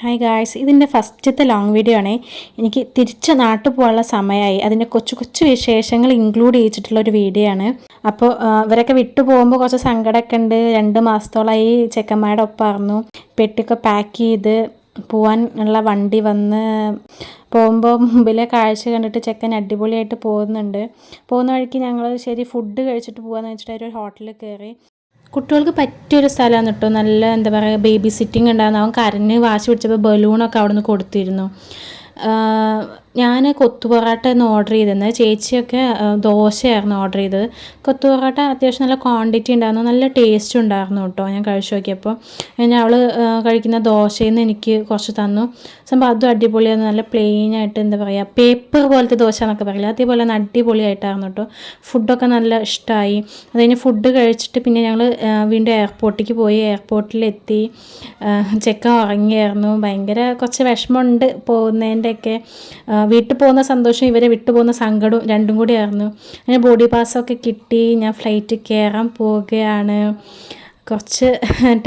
Hi guys ഇതിന്റെ ഫസ്റ്റത്തെ long video ആണേ. എനിക്ക് തിരിച്ച് നാട്ടിൽ പോകാനുള്ള സമയമായി. അതിന്റെ കൊച്ചു കൊച്ചു വിശേഷങ്ങൾ ഇൻക്ലൂഡ് ചെയ്തിട്ടുള്ള ഒരു വീഡിയോ ആണ്. അപ്പോൾ ഇവരൊക്കെ വിട്ടു പോകുമ്പോൾ കുറച്ച് സങ്കടമൊക്കെ ഉണ്ട്. രണ്ട് മാസത്തോളമായി ചെക്കന്മാരുടെ ഒപ്പമായിരുന്നു പെട്ടിയൊക്കെ പാക്ക് ചെയ്ത് പോവാൻ ഉള്ള വണ്ടി വന്ന് പോകുമ്പോൾ മുമ്പിലെ കാഴ്ച കണ്ടിട്ട് ചെക്കൻ അടിപൊളിയായിട്ട് പോകുന്നുണ്ട്. പോകുന്ന വഴിക്ക് ഞങ്ങൾ ശരി ഫുഡ് കഴിച്ചിട്ട് പോകാമെന്ന് വെച്ചിട്ട് ഒരു ഹോട്ടലിൽ കയറി കുട്ടികൾക്ക് പറ്റിയൊരു സ്ഥലമാണ് കേട്ടോ. നല്ല എന്താ പറയുക ബേബി സിറ്റിംഗ് ഉണ്ടായിരുന്നു. അവൻ കരഞ്ഞ് വാശി പിടിച്ചപ്പോൾ ബലൂണൊക്കെ അവിടെ നിന്ന് കൊടുത്തിരുന്നു. ഞാൻ കൊത്തു എന്ന് ഓർഡർ ചെയ്തിരുന്നത്. ചേച്ചിയൊക്കെ ദോശയായിരുന്നു ഓർഡർ ചെയ്തത്. കൊത്തു പൊറോട്ട അത്യാവശ്യം നല്ല ക്വാണ്ടിറ്റി ഉണ്ടായിരുന്നു. നല്ല ടേസ്റ്റ് ഉണ്ടായിരുന്നു കേട്ടോ. ഞാൻ കഴിച്ചു നോക്കിയപ്പോൾ പിന്നെ അവൾ കഴിക്കുന്ന ദോശയിൽ നിന്ന് എനിക്ക് കുറച്ച് തന്നു. സംഭവം അതും അടിപൊളിയായിരുന്നു. നല്ല പ്ലെയിൻ ആയിട്ട് എന്താ പറയുക പേപ്പർ പോലത്തെ ദോശ എന്നൊക്കെ പറയില്ല? അതേപോലെ തന്നെ അടിപൊളിയായിട്ടായിരുന്നു കേട്ടോ. ഫുഡൊക്കെ നല്ല ഇഷ്ടമായി അത് കഴിഞ്ഞ് ഫുഡ് കഴിച്ചിട്ട് പിന്നെ ഞങ്ങൾ വീണ്ടും എയർപോർട്ടിലേക്ക് പോയി. എയർപോർട്ടിലെത്തി ചെക്കൻ ഉറങ്ങിയായിരുന്നു. ഭയങ്കര കുറച്ച് വിഷമമുണ്ട് പോകുന്നതിന്റെയൊക്കെ വീട്ടിൽ പോകുന്ന സന്തോഷം ഇവരെ വിട്ടു പോകുന്ന സങ്കടവും രണ്ടും കൂടി ആയിരുന്നു. അങ്ങനെ ബോഡി പാസ്സൊക്കെ കിട്ടി ഞാൻ ഫ്ലൈറ്റ് കയറാൻ പോവുകയാണ്. കുറച്ച്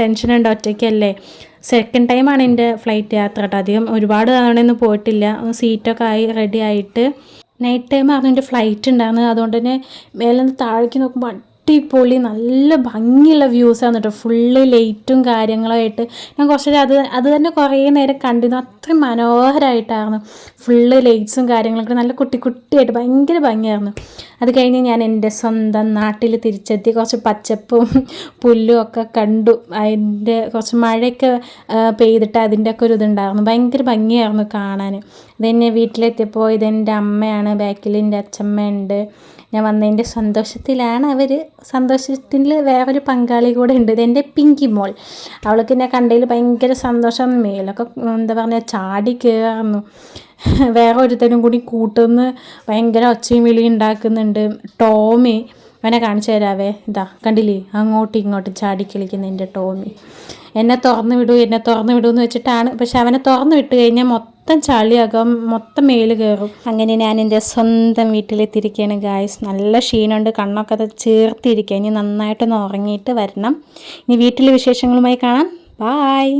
ടെൻഷനുണ്ട് ഒറ്റയ്ക്കല്ലേ. സെക്കൻഡ് ടൈമാണ് എന്റെ ഫ്ലൈറ്റ് യാത്ര കേട്ടോ. അധികം ഒരുപാട് തവണയൊന്നും പോയിട്ടില്ല. സീറ്റൊക്കെ ആയി റെഡി ആയിട്ട്. നൈറ്റ് ടൈം ആയിരുന്നു എന്റെ ഫ്ലൈറ്റ് ഉണ്ടായിരുന്നത്. അതുകൊണ്ട് തന്നെ മേലെ നിന്ന് താഴേക്ക് നോക്കുമ്പോൾ അടിപൊളി നല്ല ഭംഗിയുള്ള വ്യൂസ് ആണ് കേട്ടോ ഫുള്ള് ലൈറ്റും കാര്യങ്ങളായിട്ട്. ഞാൻ കുറച്ച് അത് അത് തന്നെ കുറേ നേരം കണ്ടിരുന്നു. അത്രയും മനോഹരമായിട്ടായിരുന്നു ഫുള്ള് ലൈറ്റ്സും കാര്യങ്ങളൊക്കെ. നല്ല കുട്ടി കുട്ടിയായിട്ട് ഭയങ്കര ഭംഗിയായിരുന്നു. അത് കഴിഞ്ഞ് ഞാൻ എന്റെ സ്വന്തം നാട്ടിൽ തിരിച്ചെത്തി. കുറച്ച് പച്ചപ്പും പുല്ലും ഒക്കെ കണ്ടു. അതിന്റെ കുറച്ച് മഴയൊക്കെ പെയ്തിട്ട് അതിന്റെ ഒക്കെ ഒരു ഇതുണ്ടായിരുന്നു. ഭയങ്കര ഭംഗിയായിരുന്നു കാണാൻ. ഇതെന്നെ വീട്ടിലെത്തിയപ്പോൾ ഇതെന്റെ അമ്മയാണ്. ബാക്കിൽ എന്റെ അച്ഛമ്മയുണ്ട്. ഞാൻ വന്നതിന്റെ സന്തോഷത്തിലാണ് അവർ. സന്തോഷത്തിൽ വേറൊരു പങ്കാളി കൂടെ ഉണ്ട്. ഇതെന്റെ പിങ്കി മോൾ. അവൾക്ക് എന്നെ കണ്ടതിൽ ഭയങ്കര സന്തോഷം. മേലൊക്കെ എന്താ പറയുക ചാടി കയറുന്നു വേറെ ഒരുത്തനും കൂടി കൂട്ടുന്ന്. ഭയങ്കര ഒച്ചയും വിളി ഉണ്ടാക്കുന്നുണ്ട്. ടോമി അവനെ കാണിച്ചു തരാവേ. ഇതാ കണ്ടില്ലേ? അങ്ങോട്ടും ഇങ്ങോട്ടും ചാടി കളിക്കുന്ന എന്റെ ടോമി. എന്നെ തുറന്നു വിടൂ എന്നെ തുറന്നു വിടൂ എന്ന് വെച്ചിട്ടാണ്. പക്ഷെ അവനെ തുറന്നു വിട്ട് കഴിഞ്ഞാൽ മൊത്തം ചളിയാകും മൊത്തം മേൽ കയറും. അങ്ങനെ ഞാൻ എന്റെ സ്വന്തം വീട്ടിലെത്തിയിരിക്കുകയാണ് ഗായ്സ് നല്ല ക്ഷീണമുണ്ട്. കണ്ണൊക്കെ അത് ചേർത്തിരിക്കുക. ഇനി നന്നായിട്ടൊന്ന് ഉറങ്ങിയിട്ട് വരണം. ഇനി വീട്ടിലെ വിശേഷങ്ങളുമായി കാണാം. ബായ്